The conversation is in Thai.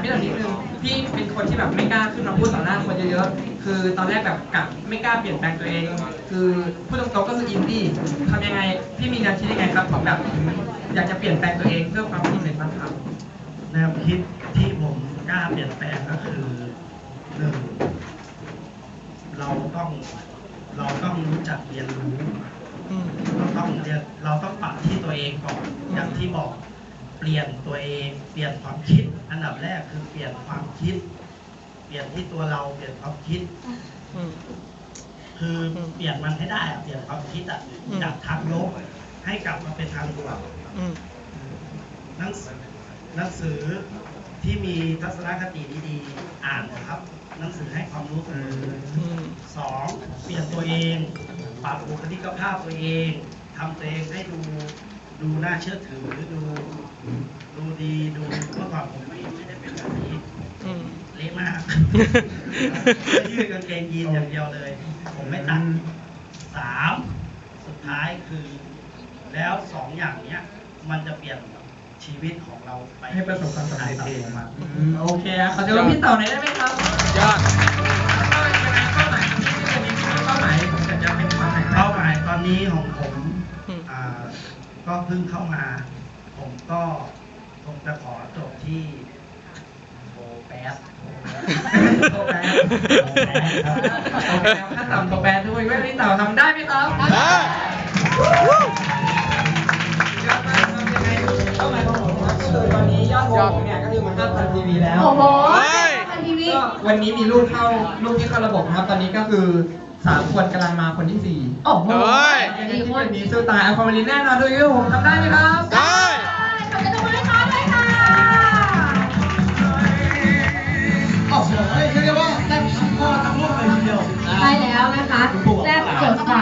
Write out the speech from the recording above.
ามพี่หน่อยนิดนึงพี่เป็นคนที่แบบไม่กล้าขึ้นมาพูดต่อหน้าคนเยอะๆ คือตอนแรกแบบกลับไม่กล้าเปลี่ยนแปลงตัวเอง คือพูดตรงๆก็คืออินดี้ทำยังไงพี่มีแนวคิดยังไงครับของแบบอยากจะเปลี่ยนแปลงตัวเองเพื่อความเป็นเป็นบ้างครับแนวคิดที่ผมกล้าเปลี่ยนแปลงก็คือหนึ่งเราต้องเราต้องรู้จักเรียนรู้เราต้องเรียนเราต้องปรับที่ตัวเองก่อนอย่างที่บอก เปลี่ยนตัวเองเปลี่ยนความคิด อันดับแรกคือเปลี่ยนความคิด เปลี่ยนที่ตัวเราเปลี่ยนความคิด คือเปลี่ยนมันให้ได้อะเปลี่ยนความคิดอะจากทางลบให้กลับมาเป็นทางบวกหนังสือหนังสือที่มีทัศนคติดีๆอ่านนะครับ หนังสือให้ความรู้เสมอสองเปลี่ยนตัวเองปรับบุคลิกภาพตัวเองทำตัวเองให้ดู ดูน่าเชื่อถือดู ดูดีดูเมื่อก่อนผมไม่ไม่ได้เป็นแบบนี้เละมากยืดกางเกงยีนอย่างเดียวเลย ผมไม่ตัดสามสุดท้ายคือ แล้วสองอย่างเนี้ย มันจะเปลี่ยนชีวิตของเราไปให้ประสบความสำเร็จเอง มาอืมโอเคครับขอเจอพี่เต่าหน่อยได้ไหมครับยอดเป้าหมายยังไงเป้าหมายที่จะมีเป้าหมายผมจะจะเป็นความไหนเป้าหมายตอนนี้ของผมอืมอ่า ก็เพิ่งเข้ามา ผมก็คงจะขอจบที่โบแปสโตแปดโตแปดครับโตแปดถ้าต่ำโตแปดด้วยเว้ยพี่ต่าทำได้ไหมครับได้ยอดเป้าหมายของผมนะครับก็คือตอนนี้ยอดวิวผมเนี่ยก็คือมัน5,000ทีวีแล้ว โอ้โหเฮ้ยทันทีวี ก็วันนี้มีลูกเข้าลูกที่เข้าระบบนะครับ ตอนนี้ก็คือ สามคนกำลังมาคนที่สี่โอ้โหเฮ้ยอันนี้ที่วันนี้สู้ตายเอาความรินแน่นอนด้วยครับผมทำได้ไหมครับ ได้ขอบคุณทุกคนด้วยค่ะด้วยค่ะ โอ้โหเรียกว่าแซ่บทั้งพ่อทั้งลูกเลยทีเดียวใช่แล้วนะคะแซ่บสดใส